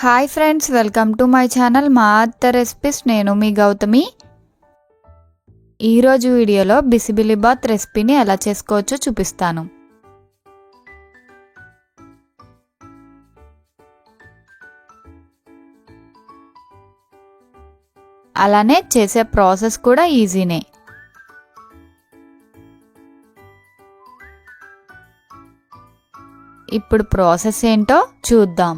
Hi friends welcome to my channel మా అత్త recipes. నేను మీ గౌతమి. ఈరోజు వీడియోలో బిసిబిలిబాత్ రెసిపీని ఎలా చేసుకోవచ్చో చూపిస్తాను. అలానే చేసే ప్రాసెస్ కూడా ఈజీనే. ఇప్పుడు ప్రాసెస్ ఏంటో చూద్దాం.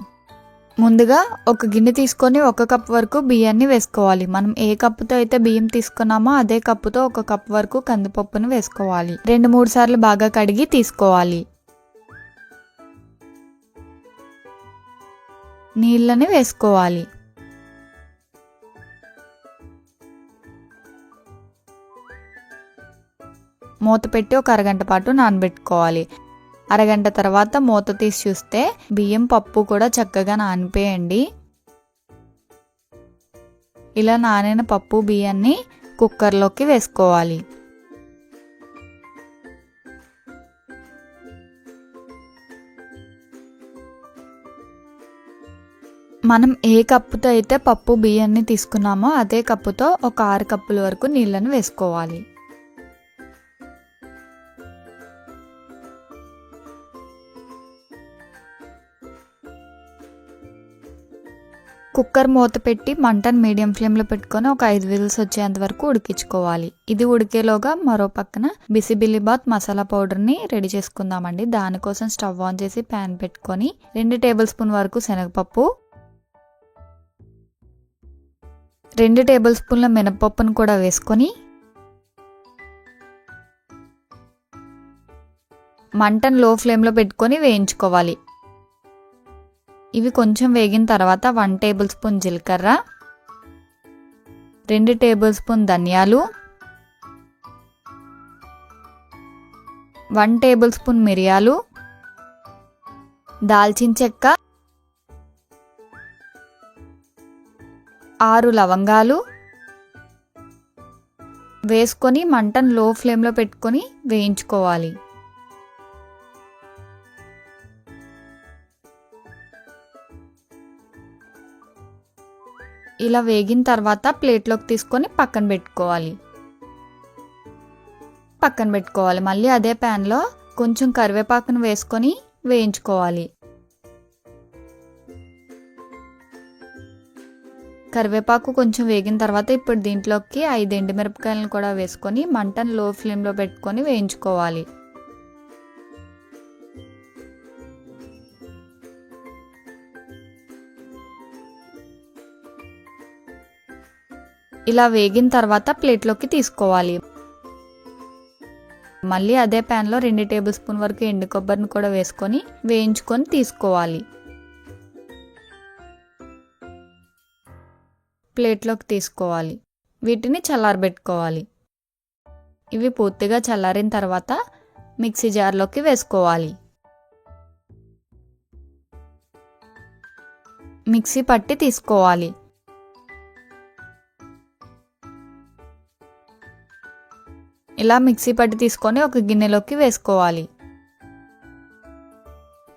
ముందుగా ఒక గిన్నె తీసుకొని ఒక కప్ వరకు బియ్యాన్ని వేసుకోవాలి. మనం ఏ కప్పుతో అయితే బియ్యం తీసుకున్నామో అదే కప్పుతో ఒక కప్ వరకు కందిపప్పును వేసుకోవాలి. రెండు మూడు సార్లు బాగా కడిగి తీసుకోవాలి. నీళ్ళని వేసుకోవాలి. మూత పెట్టి ఒక అరగంట పాటు నానబెట్టుకోవాలి. అరగంట తర్వాత మూత తీసి చూస్తే బియ్యం పప్పు కూడా చక్కగా నానిపోయండి. ఇలా నానిన పప్పు బియ్యాన్ని కుక్కర్లోకి వేసుకోవాలి. మనం ఏ కప్పుతో అయితే పప్పు బియ్యాన్ని తీసుకున్నామో అదే కప్పుతో ఒక ఆరు కప్పుల వరకు నీళ్ళను వేసుకోవాలి. కుక్కర్ మూత పెట్టి మంటను మీడియం ఫ్లేమ్లో పెట్టుకొని ఒక ఐదు విజిల్స్ వచ్చేంత వరకు ఉడికించుకోవాలి. ఇది ఉడికేలోగా మరో పక్కన బిసిబిల్లిబాత్ మసాలా పౌడర్ని రెడీ చేసుకుందామండి. దానికోసం స్టవ్ ఆన్ చేసి ప్యాన్ పెట్టుకొని రెండు టేబుల్ స్పూన్ వరకు శనగపప్పు రెండు టేబుల్ స్పూన్ల మినపప్పును కూడా వేసుకొని మంటను లో ఫ్లేమ్లో పెట్టుకొని వేయించుకోవాలి. ఇవి కొంచెం వేగిన తర్వాత వన్ టేబుల్ స్పూన్ జీలకర్ర రెండు టేబుల్ స్పూన్ ధనియాలు వన్ టేబుల్ స్పూన్ మిరియాలు దాల్చిన చెక్క ఆరు లవంగాలు వేసుకొని మంటను లో ఫ్లేమ్లో పెట్టుకొని వేయించుకోవాలి. ఇలా వేగిన తర్వాత ప్లేట్లోకి తీసుకొని పక్కన పెట్టుకోవాలి. పక్కన పెట్టుకోవాలి. మళ్ళీ అదే ప్యాన్లో కొంచెం కరివేపాకును వేసుకొని వేయించుకోవాలి. కరివేపాకు కొంచెం వేగిన తర్వాత ఇప్పుడు దీంట్లోకి ఐదు ఎండుమిరపకాయలను కూడా వేసుకొని మంటను లో ఫ్లేమ్లో పెట్టుకొని వేయించుకోవాలి. ఇలా వేగిన తర్వాత ప్లేట్లోకి తీసుకోవాలి. మళ్ళీ అదే ప్యాన్లో రెండు టేబుల్ స్పూన్ వరకు ఎండు కొబ్బరిని కూడా వేసుకొని వేయించుకొని తీసుకోవాలి. ప్లేట్లోకి తీసుకోవాలి. వీటిని చల్లారబెట్టుకోవాలి. ఇవి పూర్తిగా చల్లారిన తర్వాత మిక్సీ జార్లోకి వేసుకోవాలి. మిక్సీ పట్టి తీసుకోవాలి. ఇలా మిక్సీ పట్టి తీసుకొని ఒక గిన్నెలోకి వేసుకోవాలి.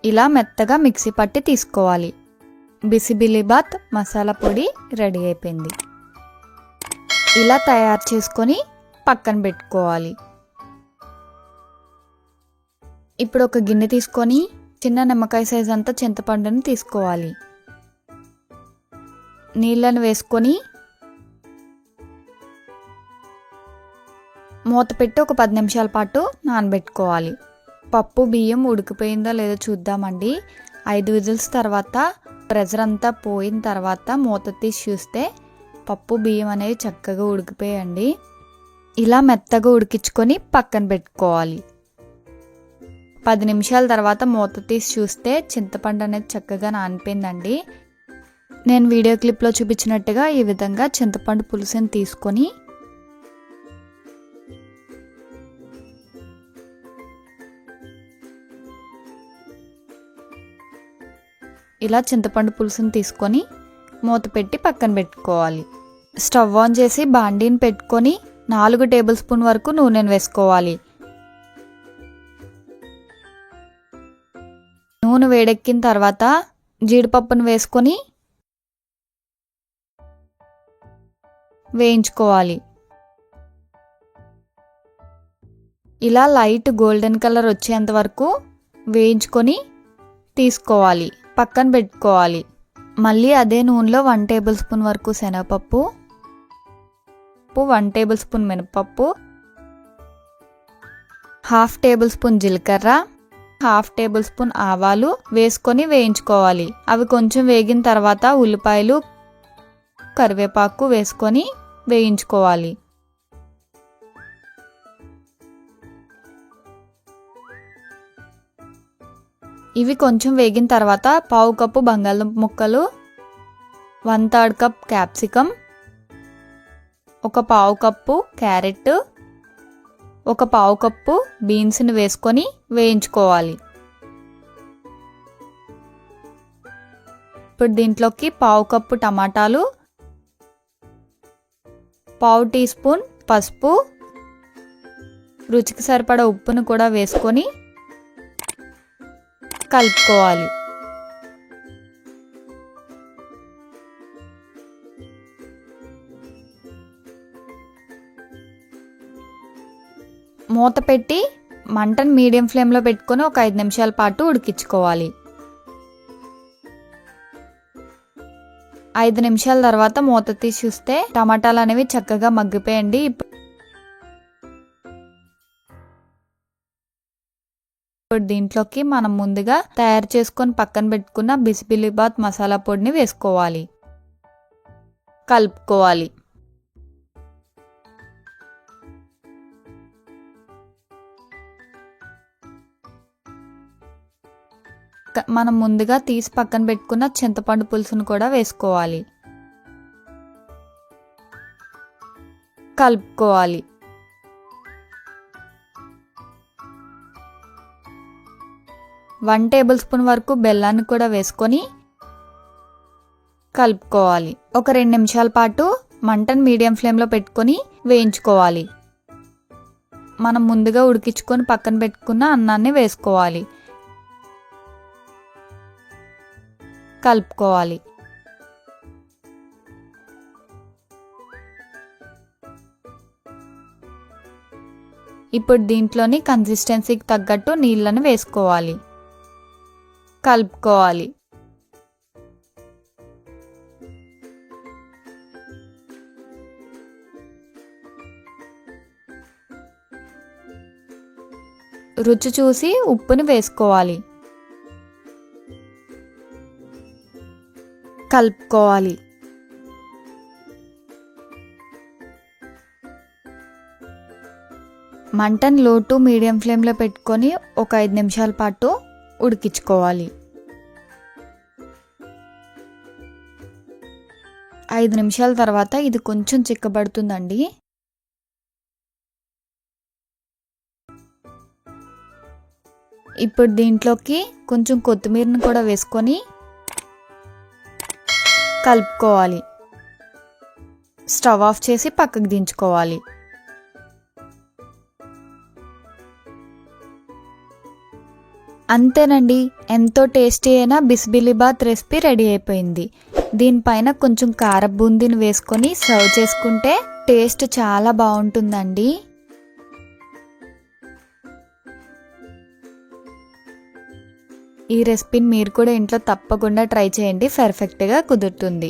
ఇలా మెత్తగా మిక్సీ పట్టి తీసుకోవాలి. బిసిబిలిబాత్ మసాలా పొడి రెడీ అయిపోయింది. ఇలా తయారు చేసుకొని పక్కన పెట్టుకోవాలి. ఇప్పుడు ఒక గిన్నె తీసుకొని చిన్న నిమ్మకాయ సైజ్ అంతా చింతపండుని తీసుకోవాలి. నీళ్ళను వేసుకొని మూత పెట్టి ఒక పది నిమిషాల పాటు నానబెట్టుకోవాలి. పప్పు బియ్యం ఉడికిపోయిందో లేదో చూద్దామండి. ఐదు విజిల్స్ తర్వాత ప్రెజర్ అంతా పోయిన తర్వాత మూత తీసి చూస్తే పప్పు బియ్యం అనేవి చక్కగా ఉడికిపోయండి ఇలా మెత్తగా ఉడికించుకొని పక్కన పెట్టుకోవాలి. పది నిమిషాల తర్వాత మూత తీసి చూస్తే చింతపండు అనేది చక్కగా నానిపోయిందండి. నేను వీడియో క్లిప్లో చూపించినట్టుగా ఈ విధంగా చింతపండు పులుసుని తీసుకొని ఇలా చింతపండు పులుసుని తీసుకొని మూత పెట్టి పక్కన పెట్టుకోవాలి. స్టవ్ ఆన్ చేసి బాండీని పెట్టుకొని నాలుగు టేబుల్ స్పూన్ వరకు నూనెను వేసుకోవాలి. నూనె వేడెక్కిన తర్వాత జీడిపప్పును వేసుకొని వేయించుకోవాలి. ఇలా లైట్ గోల్డెన్ కలర్ వచ్చేంత వరకు వేయించుకొని తీసుకోవాలి. పక్కన పెట్టుకోవాలి. మళ్ళీ అదే నూనెలో వన్ టేబుల్ స్పూన్ వరకు శనగపప్పు వన్ టేబుల్ స్పూన్ మినపప్పు హాఫ్ టేబుల్ స్పూన్ జీలకర్ర హాఫ్ టేబుల్ స్పూన్ ఆవాలు వేసుకొని వేయించుకోవాలి. అవి కొంచెం వేగిన తర్వాత ఉల్లిపాయలు కరివేపాకు వేసుకొని వేయించుకోవాలి. ఇవి కొంచెం వేగిన తర్వాత పావు కప్పు బంగాళదుంప ముక్కలు వన్ థర్డ్ కప్ క్యాప్సికమ్ ఒక పావు కప్పు క్యారెట్ ఒక పావు కప్పు బీన్స్ని వేసుకొని వేయించుకోవాలి. ఇప్పుడు దీంట్లోకి పావు కప్పు టమాటాలు పావు టీ స్పూన్ పసుపు రుచికి సరిపడా ఉప్పును కూడా వేసుకొని కలుపుకోవాలి. మూత పెట్టి మంటను మీడియం ఫ్లేమ్లో పెట్టుకొని ఒక ఐదు నిమిషాల పాటు ఉడికించుకోవాలి. ఐదు నిమిషాల తర్వాత మూత తీసి చూస్తే టమాటాలు అనేవి చక్కగా మగ్గిపోయండి. ఇప్పుడు దీంట్లోకి మనం ముందుగా తయారు చేసుకొని పక్కన పెట్టుకున్న బిసిబిలిబాత్ మసాలా పొడిని వేసుకోవాలి. కలుపుకోవాలి. మనం ముందుగా తీసి పక్కన పెట్టుకున్న చింతపండు పులుసును కూడా వేసుకోవాలి. కలుపుకోవాలి. వన్ టేబుల్ స్పూన్ వరకు బెల్లాన్ని కూడా వేసుకొని కలుపుకోవాలి. ఒక రెండు నిమిషాల పాటు మంటను మీడియం ఫ్లేమ్లో పెట్టుకొని వేయించుకోవాలి. మనం ముందుగా ఉడికించుకొని పక్కన పెట్టుకున్న అన్నాన్ని వేసుకోవాలి. కలుపుకోవాలి. ఇప్పుడు దీంట్లోని కన్సిస్టెన్సీకి తగ్గట్టు నీళ్ళను వేసుకోవాలి. కలుపుకోవాలి. రుచి చూసి ఉప్పుని వేసుకోవాలి. కలుపుకోవాలి. మంటను లో టు మీడియం ఫ్లేమ్లో పెట్టుకొని ఒక ఐదు నిమిషాల పాటు ఉడికించుకోవాలి. ఐదు నిమిషాల తర్వాత ఇది కొంచెం చిక్కబడుతుందండి. ఇప్పుడు దీంట్లోకి కొంచెం కొత్తిమీరని కూడా వేసుకొని కలుపుకోవాలి. స్టవ్ ఆఫ్ చేసి పక్కకు దించుకోవాలి. అంతేనండి ఎంతో టేస్టీ అయిన బిస్బిలిబాత్ రెసిపీ రెడీ అయిపోయింది. దీనిపైన కొంచెం కార బూందీని వేసుకొని సర్వ్ చేసుకుంటే టేస్ట్ చాలా బాగుంటుందండి. ఈ రెసిపీని మీరు కూడా ఇంట్లో తప్పకుండా ట్రై చేయండి పర్ఫెక్ట్గా కుదురుతుంది.